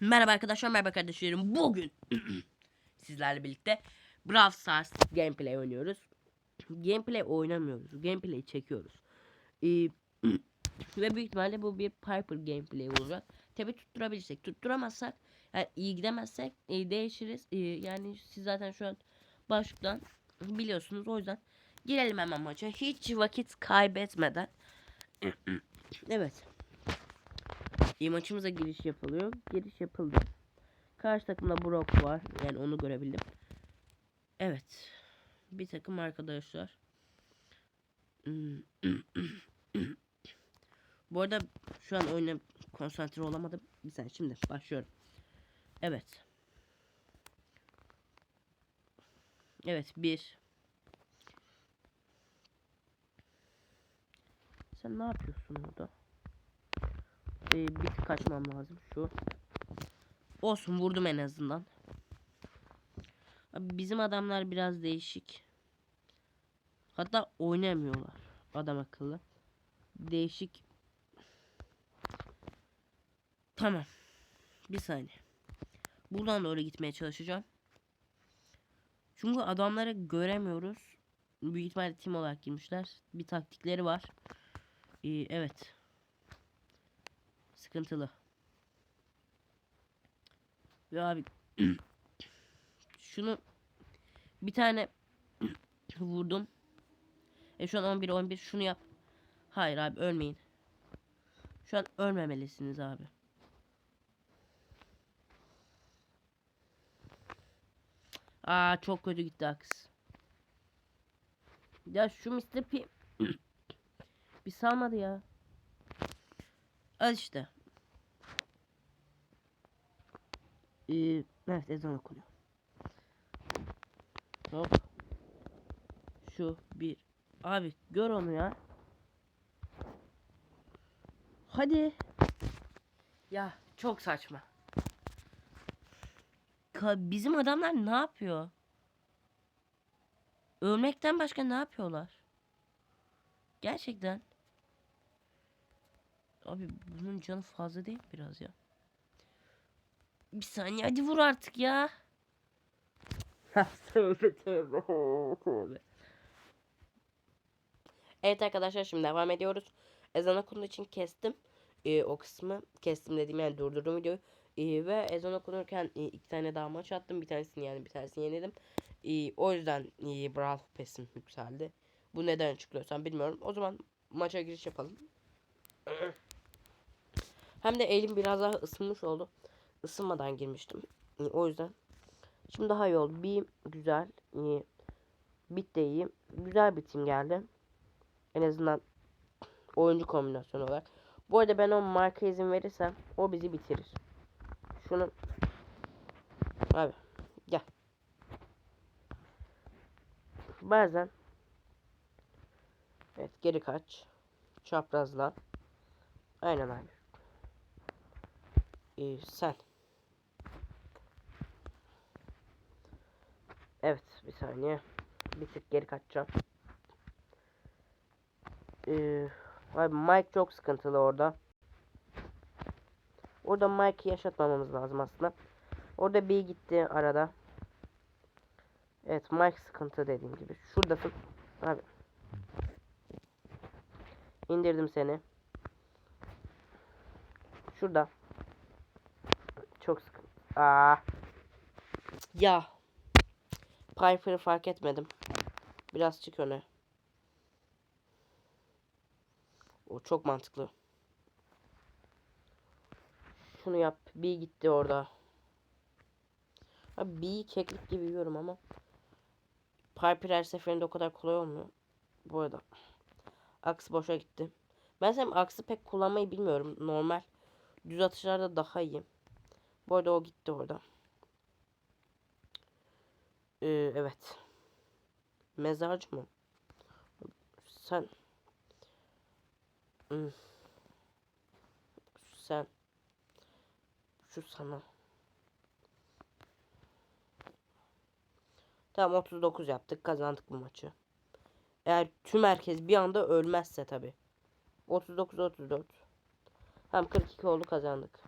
Merhaba arkadaşlar, merhaba kardeşlerim. Bugün sizlerle birlikte Brawl Stars gameplay oynuyoruz. Gameplay oynamıyoruz, gameplay çekiyoruz. Ee, ve büyük ihtimalle bu bir Piper gameplay olacak. Tabi tutturabilirsek, tutturamazsak, yani iyi gidemezsek e, değişiriz. E, yani siz zaten şu an başlıktan biliyorsunuz. O yüzden girelim hemen maça. Hiç vakit kaybetmeden. evet. İyi maçımıza giriş yapılıyor. Giriş yapıldı. Karşı takımda Brock var. Yani onu görebildim. Evet. Bir takım arkadaşlar. Bu arada şu an oyuna konsantre olamadım. Bir saniye şimdi başlıyorum. Evet. Evet bir. Sen ne yapıyorsun orada? Ee, bir tık kaçmam lazım şu. Olsun vurdum en azından. Abi bizim adamlar biraz değişik. Hatta oynamıyorlar adam akıllı. Değişik. Tamam. Bir saniye. Buradan doğru gitmeye çalışacağım. Çünkü adamları göremiyoruz. Büyük ihtimalle tim olarak girmişler. Bir taktikleri var. Ee, evet. Sıkıntılı. Ve abi şunu bir tane vurdum. E şu an 11 11 şunu yap. Hayır abi ölmeyin. Şu an ölmemelisiniz abi. Aa çok kötü gitti aks. Ya şu Mr. P bir salmadı ya. Al işte. Ee, evet ezan okunuyor. Hop. Şu bir. Abi gör onu ya. Hadi. Ya çok saçma. Ka- bizim adamlar ne yapıyor? Ölmekten başka ne yapıyorlar? Gerçekten. Abi bunun canı fazla değil biraz ya? Bir saniye hadi vur artık ya. tövbe tövbe tövbe. Evet arkadaşlar şimdi devam ediyoruz. Ezan okunduğu için kestim. Ee, o kısmı kestim dediğim yani durdurdum videoyu. Ee, ve ezan okunurken e, iki tane daha maç attım. Bir tanesini yani bir tanesini yenildim. Ee, o yüzden e, Brawl Pass'im yükseldi. Bu neden çıkıyorsam bilmiyorum. O zaman maça giriş yapalım. Hem de elim biraz daha ısınmış oldu. Isınmadan girmiştim. O yüzden. Şimdi daha iyi oldu. Bir güzel. E, bit de iyi. Güzel bir tim geldi. En azından oyuncu kombinasyonu olarak. Bu arada ben o marka izin verirsem o bizi bitirir. Şunu abi gel. Bazen Evet geri kaç. Çaprazla. Aynen abi. Ee, sen. Evet bir saniye. Bir tık geri kaçacağım. Ee, abi Mike çok sıkıntılı orada. Orada Mike'ı yaşatmamamız lazım aslında. Orada bir gitti arada. Evet Mike sıkıntı dediğim gibi. Şuradasın. Abi. İndirdim seni. Şurada. Çok sıkıntı. Aa. Ya. Piper'ı fark etmedim. Biraz çık öne. O çok mantıklı. Şunu yap. Bir gitti orada. Abi keklik gibi yiyorum ama. Piper her seferinde o kadar kolay olmuyor. Bu arada. Aks boşa gitti. Ben sen aksı pek kullanmayı bilmiyorum. Normal. Düz atışlarda daha iyi. Bu arada o gitti orada. Ee, evet. Mezarcı mı? Sen. Hmm. Sen. Şu sana. Tamam 39 yaptık. Kazandık bu maçı. Eğer tüm herkes bir anda ölmezse tabi. 39 34. Tam 42 oldu kazandık.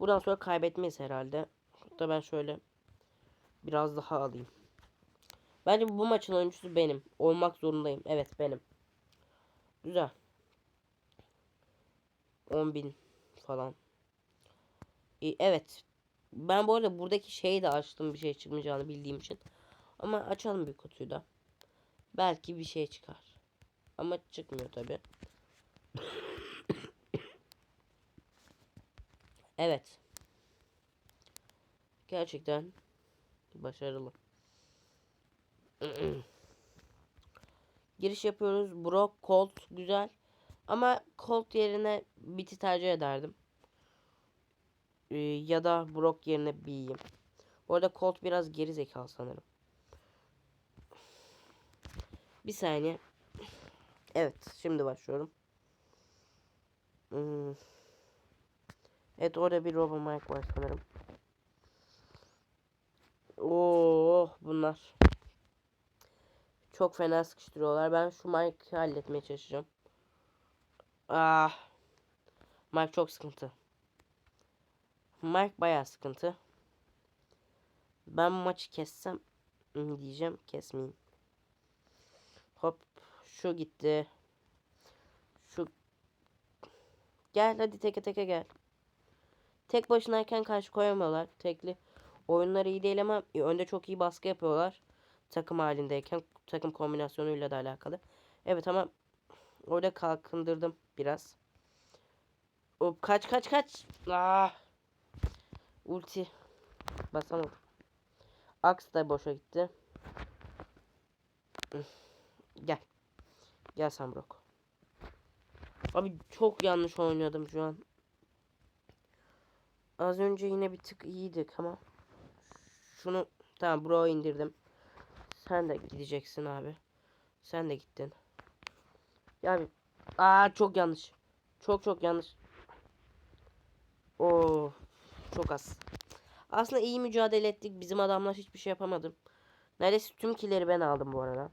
Buradan sonra kaybetmeyiz herhalde. Hatta ben şöyle biraz daha alayım. Bence bu maçın oyuncusu benim. Olmak zorundayım. Evet benim. Güzel. 10.000 falan. E, evet. Ben bu arada buradaki şeyi de açtım bir şey çıkmayacağını bildiğim için. Ama açalım bir kutuyu da. Belki bir şey çıkar. Ama çıkmıyor tabi. evet. Gerçekten başarılı. Giriş yapıyoruz. Brock, Colt güzel. Ama Colt yerine Bit'i tercih ederdim. Ee, ya da Brock yerine B'yim. Bu arada Colt biraz geri zekalı sanırım. Bir saniye. Evet, şimdi başlıyorum. Hmm. Evet, orada bir Robo Mike var sanırım. Oh, bunlar. Çok fena sıkıştırıyorlar. Ben şu Mike'ı halletmeye çalışacağım. Ah. Mike çok sıkıntı. Mike bayağı sıkıntı. Ben maçı kessem diyeceğim. Kesmeyeyim. Hop. Şu gitti. Şu. Gel hadi teke teke gel. Tek başınayken karşı koyamıyorlar. Tekli. Oyunları iyi değil ama önde çok iyi baskı yapıyorlar. Takım halindeyken takım kombinasyonuyla da alakalı. Evet ama orada kalkındırdım biraz. Hop kaç kaç kaç. Ah. Ulti. Basamadım. Aks da boşa gitti. Gel. Gel Sambrok. Abi çok yanlış oynadım şu an. Az önce yine bir tık iyiydik ama. Şunu tamam bro indirdim. Sen de gideceksin abi. Sen de gittin. Yani aa çok yanlış. Çok çok yanlış. Oo çok az. Aslında iyi mücadele ettik. Bizim adamlar hiçbir şey yapamadım. Neredeyse tüm killeri ben aldım bu arada.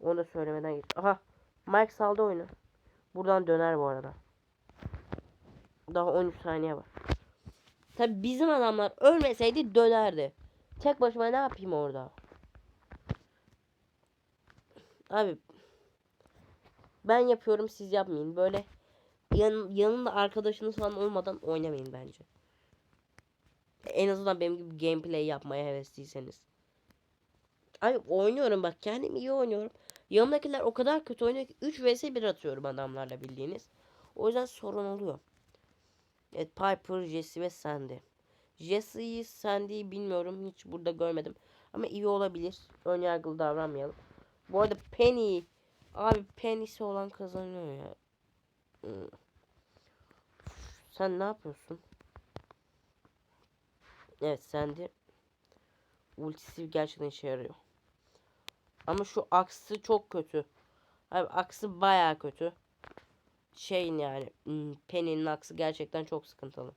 Onu da söylemeden geç. Aha. Mike saldı oyunu. Buradan döner bu arada. Daha 13 saniye var. Tabi bizim adamlar ölmeseydi dönerdi. Tek başıma ne yapayım orada? Abi ben yapıyorum siz yapmayın. Böyle yan, yanında arkadaşınız falan olmadan oynamayın bence. En azından benim gibi gameplay yapmaya hevesliyseniz. Abi oynuyorum bak kendim iyi oynuyorum. Yanımdakiler o kadar kötü oynuyor ki 3 vs 1 atıyorum adamlarla bildiğiniz. O yüzden sorun oluyor. Evet Piper, Jesse ve Sandy. Jesse'yi Sandy'yi bilmiyorum. Hiç burada görmedim. Ama iyi olabilir. Önyargılı davranmayalım. Bu arada Penny. Abi Penny'si olan kazanıyor ya. Hmm. Sen ne yapıyorsun? Evet Sandy. Ultisi gerçekten işe yarıyor. Ama şu aksı çok kötü. Abi aksı baya kötü. Şeyin yani hmm, Penny'nin aksı gerçekten çok sıkıntılı.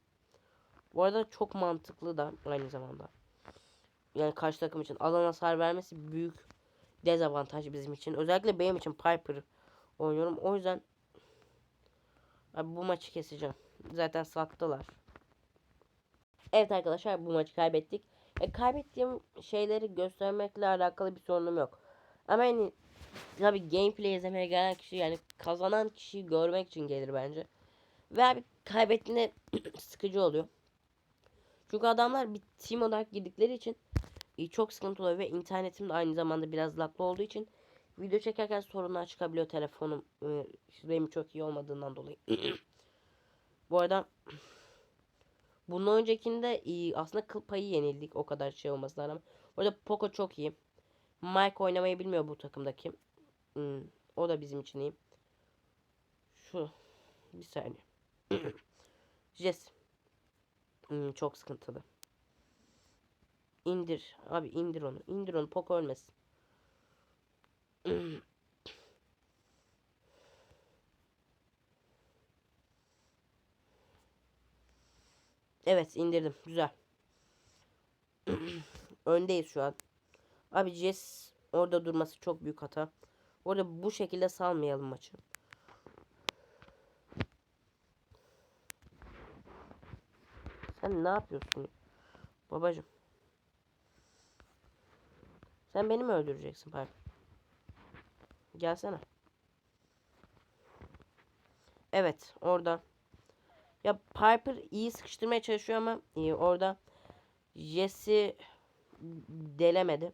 Bu arada çok mantıklı da aynı zamanda. Yani karşı takım için alan hasar vermesi büyük dezavantaj bizim için. Özellikle benim için Piper oynuyorum. O yüzden abi bu maçı keseceğim. Zaten sattılar. Evet arkadaşlar bu maçı kaybettik. E, kaybettiğim şeyleri göstermekle alakalı bir sorunum yok. Ama yani tabi gameplay izlemeye gelen kişi yani kazanan kişiyi görmek için gelir bence. Ve abi kaybettiğinde sıkıcı oluyor. Çünkü adamlar bir team olarak girdikleri için e, çok sıkıntı oluyor ve internetim de aynı zamanda biraz laklı olduğu için video çekerken sorunlar çıkabiliyor telefonum e, benim çok iyi olmadığından dolayı. Bu arada bunun öncekinde e, aslında kıl payı yenildik o kadar şey olmasına rağmen. Bu arada Poco çok iyi. Mike oynamayı bilmiyor bu takımdaki. Hmm, o da bizim için iyi. Şu bir saniye. Jess. Hmm, çok sıkıntılı. İndir. Abi indir onu. İndir onu. Poco ölmesin. evet indirdim. Güzel. Öndeyiz şu an. Abi Jess orada durması çok büyük hata. Orada bu şekilde salmayalım maçı. Sen ne yapıyorsun? Babacım. Sen beni mi öldüreceksin Piper? Gelsene. Evet orada. Ya Piper iyi sıkıştırmaya çalışıyor ama iyi orada Jesse delemedi.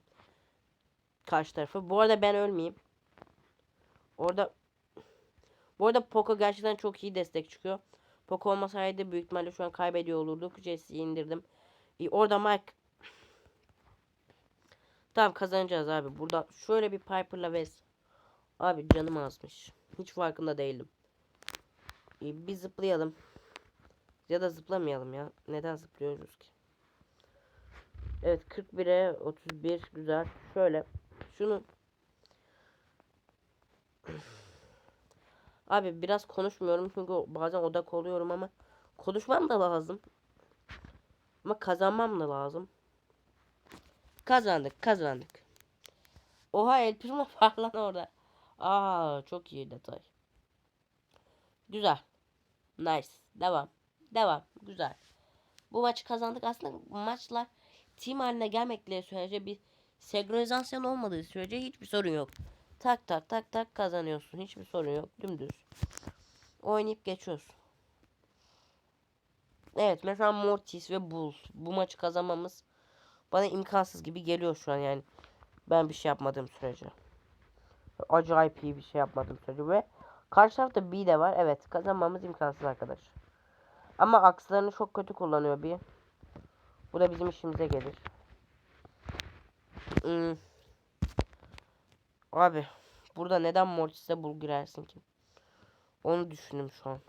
Karşı tarafı. Bu arada ben ölmeyeyim. Orada bu arada Poco gerçekten çok iyi destek çıkıyor. Poco olmasaydı büyük ihtimalle şu an kaybediyor olurduk. Jesse'yi indirdim. İyi, orada Mike Tamam kazanacağız abi. Burada şöyle bir Piper'la Wes. Abi canım azmış. Hiç farkında değilim. İyi, bir zıplayalım. Ya da zıplamayalım ya. Neden zıplıyoruz ki? Evet 41'e 31 güzel. Şöyle şunu Abi biraz konuşmuyorum çünkü bazen odak oluyorum ama konuşmam da lazım. Ama kazanmam da lazım. Kazandık kazandık. Oha El Primo var lan orada. Aa çok iyi detay. Güzel. Nice. Devam. Devam. Güzel. Bu maçı kazandık. Aslında maçlar team haline gelmekle sürece bir senkronizasyon olmadığı sürece hiçbir sorun yok. Tak tak tak tak kazanıyorsun. Hiçbir sorun yok. Dümdüz. Oynayıp geçiyorsun. Evet mesela Mortis ve Bull. Bu maçı kazanmamız bana imkansız gibi geliyor şu an yani. Ben bir şey yapmadığım sürece. Acayip iyi bir şey yapmadığım sürece ve karşı tarafta B de var. Evet kazanmamız imkansız arkadaş. Ama akslarını çok kötü kullanıyor bir. Bu da bizim işimize gelir. Hmm. Abi burada neden Mortis'e bul girersin ki? Onu düşündüm şu an.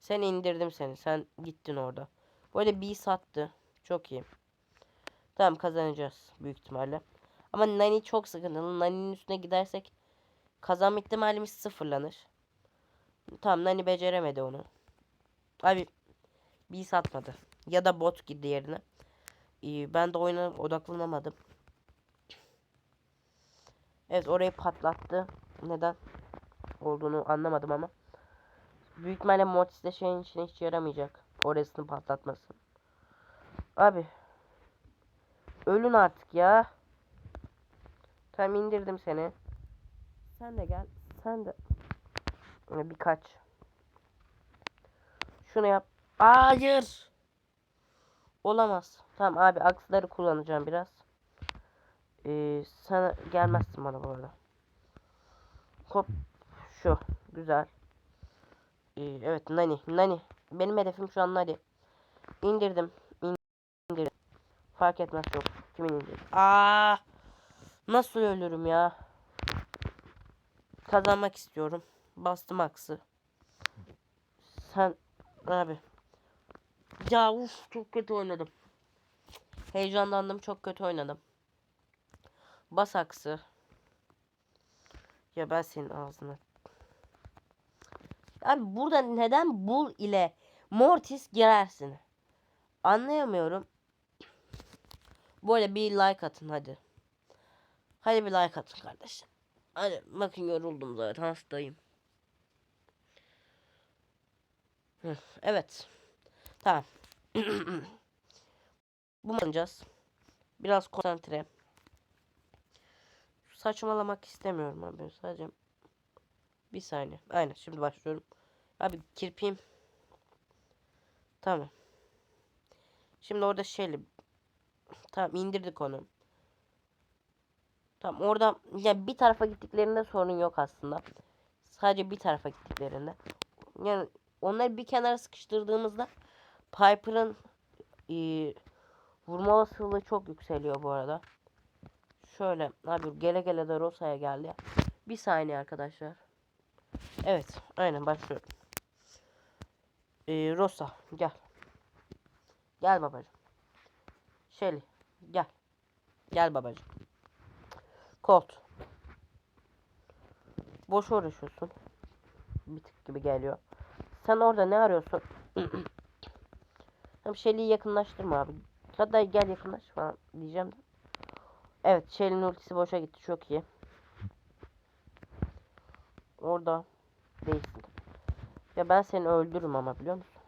Sen indirdim seni. Sen gittin orada. Bu arada B sattı. Çok iyi. Tamam kazanacağız büyük ihtimalle. Ama Nani çok sıkıntılı. Nani'nin üstüne gidersek kazanma ihtimalimiz sıfırlanır. Tamam Nani beceremedi onu. Abi bir satmadı. Ya da bot girdi yerine. Ee, ben de oyuna odaklanamadım. Evet orayı patlattı. Neden olduğunu anlamadım ama. Büyük ihtimalle Mortis de şeyin içine hiç yaramayacak. Orasını patlatmasın. Abi. Ölün artık ya. Tamam indirdim seni. Sen de gel. Sen de. Birkaç. Şunu yap. Hayır. Olamaz. Tamam abi aksları kullanacağım biraz. Ee, sen gelmezsin bana bu arada. Hop. Şu. Güzel. Ee, evet Nani. Nani. Benim hedefim şu an Nani. İndirdim. İndirdim. Fark etmez çok. Kimin indirdim? Aa! Nasıl ölürüm ya? Kazanmak istiyorum. Bastım aksı. Sen abi. Ya uf çok kötü oynadım. Heyecanlandım çok kötü oynadım. Bas aksı. Ya ben senin ağzına. Abi burada neden Bull ile Mortis girersin? Anlayamıyorum. Arada bir like atın hadi. Hadi bir like atın kardeşim. Hadi bakın yoruldum zaten hastayım. Evet. Tamam. Bu oynayacağız. Biraz konsantre. Saçmalamak istemiyorum abi. Sadece bir saniye. Aynen şimdi başlıyorum. Abi kirpiyim. Tamam. Şimdi orada şeyle Tamam indirdik onu. Tamam orada ya bir tarafa gittiklerinde sorun yok aslında. Sadece bir tarafa gittiklerinde. Yani onları bir kenara sıkıştırdığımızda Piper'ın e, vurma olasılığı çok yükseliyor bu arada. Şöyle abi gele gele de Rosa'ya geldi. Bir saniye arkadaşlar. Evet aynen başlıyorum. Ee, Rosa gel. Gel babacığım. Shelly gel. Gel babacığım. Colt. Boş uğraşıyorsun. Bir tık gibi geliyor. Sen orada ne arıyorsun? Hem Shelly'yi yakınlaştırma abi. Hatta gel yakınlaş falan diyeceğim de. Evet Shelly'nin ultisi boşa gitti. Çok iyi. Orada değilsin. Ya ben seni öldürürüm ama biliyor musun?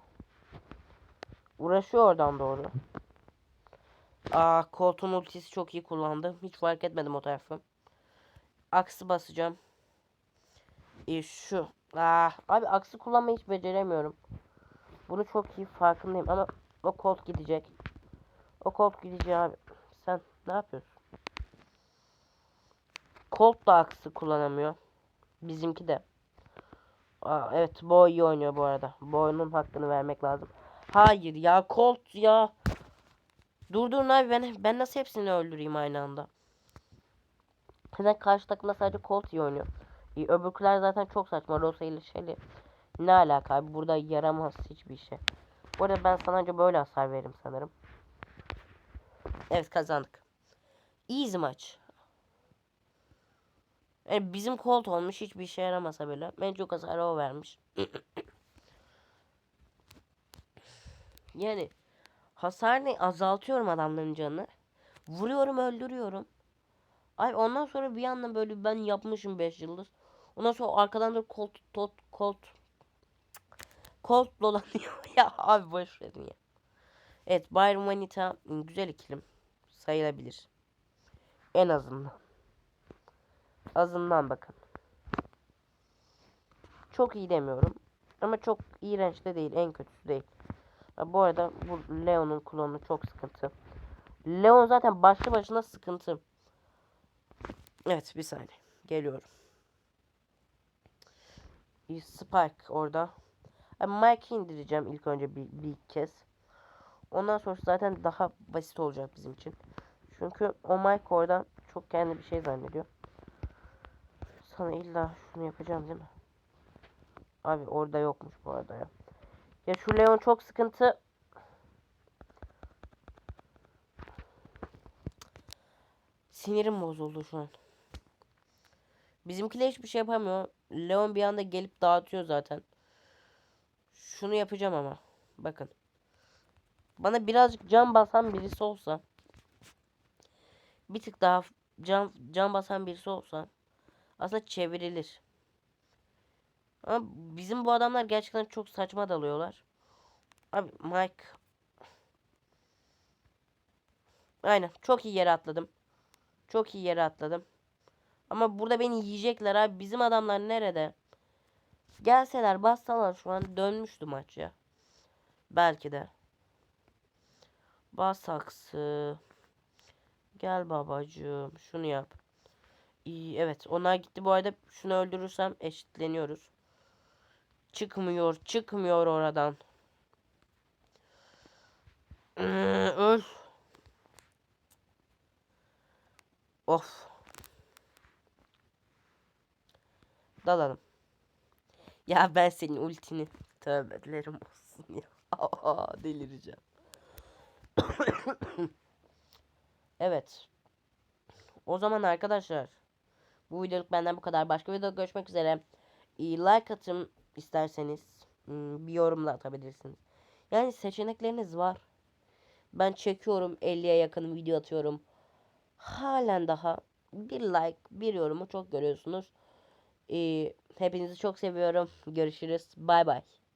Uğraşıyor oradan doğru. Aa koltuğun ultisi çok iyi kullandı. Hiç fark etmedim o tarafı. Aksı basacağım. E, şu. Aa, abi aksı kullanmayı hiç beceremiyorum. Bunu çok iyi farkındayım ama o kolt gidecek. O kolt gidecek abi. Sen ne yapıyorsun? Colt da aksı kullanamıyor. Bizimki de. Aa, evet Boy iyi oynuyor bu arada. Boy'un hakkını vermek lazım. Hayır ya Colt ya. Durdurun abi ben, ben nasıl hepsini öldüreyim aynı anda. Neden karşı takımda sadece Colt iyi oynuyor. İyi, öbürküler zaten çok saçma. Rosa ile Shelly. Ne alaka abi burada yaramaz hiçbir şey. Bu arada ben sana önce böyle hasar veririm sanırım. Evet kazandık. Easy maç. Yani bizim Colt olmuş hiçbir işe yaramasa bile. En çok hasarı o vermiş. yani hasarını azaltıyorum adamların canını. Vuruyorum öldürüyorum. Ay ondan sonra bir anda böyle ben yapmışım 5 yıldız. Ondan sonra arkadan da Colt tot Colt Colt dolanıyor. ya abi boş verin ya. Evet Byron Manita güzel ikilim sayılabilir. En azından. Azından bakın. Çok iyi demiyorum. Ama çok iğrenç de değil. En kötüsü değil. Bu arada bu Leon'un klonu çok sıkıntı. Leon zaten başlı başına sıkıntı. Evet bir saniye. Geliyorum. Spike orada. Mike'i indireceğim ilk önce bir, bir kez. Ondan sonra zaten daha basit olacak bizim için. Çünkü o Mike orada çok kendi bir şey zannediyor. Sana illa şunu yapacağım değil mi? Abi orada yokmuş bu arada ya. Ya şu Leon çok sıkıntı. Sinirim bozuldu şu an. Bizimkiler hiçbir şey yapamıyor. Leon bir anda gelip dağıtıyor zaten. Şunu yapacağım ama. Bakın. Bana birazcık can basan birisi olsa. Bir tık daha can, can basan birisi olsa. Aslında çevrilir. Ama bizim bu adamlar gerçekten çok saçma dalıyorlar. Abi Mike. Aynen. Çok iyi yere atladım. Çok iyi yere atladım. Ama burada beni yiyecekler abi. Bizim adamlar nerede? Gelseler bassalar şu an dönmüştü maç ya. Belki de. Bas saksı. Gel babacığım. Şunu yap. İyi evet. Onlar gitti bu arada. Şunu öldürürsem eşitleniyoruz. Çıkmıyor. Çıkmıyor oradan. Ee, öl. Of. Dalalım. Ya ben senin ultini tövbelerim olsun ya. Delireceğim. evet. O zaman arkadaşlar bu videoluk benden bu kadar. Başka videoda görüşmek üzere. Like atın isterseniz. Hmm, Bir yorumla atabilirsiniz. Yani seçenekleriniz var. Ben çekiyorum 50'ye yakın video atıyorum. Halen daha bir like bir yorumu çok görüyorsunuz. Ee, hepinizi çok seviyorum. Görüşürüz. Bay bay.